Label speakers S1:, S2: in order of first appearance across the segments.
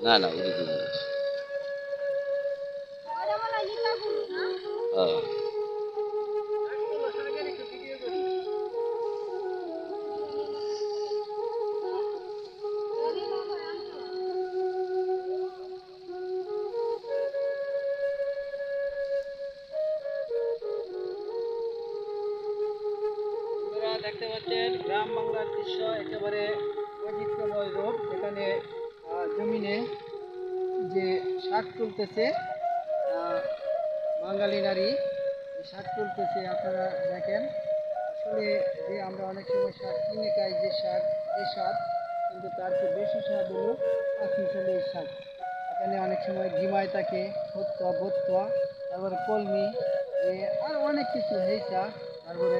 S1: না না এদিকে
S2: দেখতে পাচ্ছেন গ্রাম বাংলার দৃশ্য একেবারে বৈচিত্র্যময় রূপ। এখানে জমিনে যে শাক তুলতেছে বাঙালি নারী শাক তুলতেছে, আপনারা দেখেন। আসলে যে আমরা অনেক সময় শাক কিনে খাই, যে শাক, যে স্বাদ, কিন্তু তার চেয়ে বেশি স্বাদ হলো পাখি এই শাক। এখানে অনেক সময় ঘিমাই থাকে হত্যা বত্তা তারপরে কলমি, এ আর অনেক কিছু হেসা তারপরে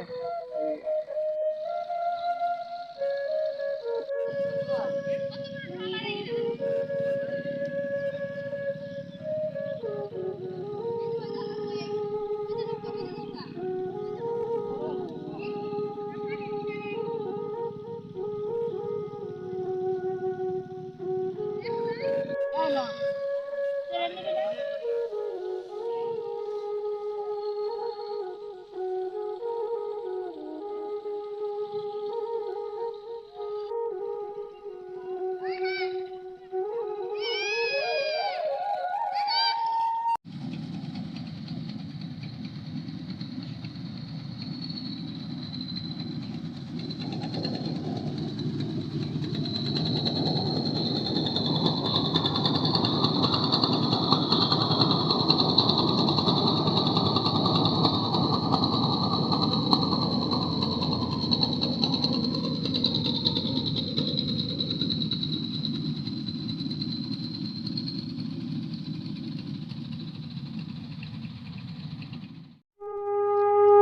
S2: Allah.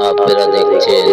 S1: আপনারা দেখছেন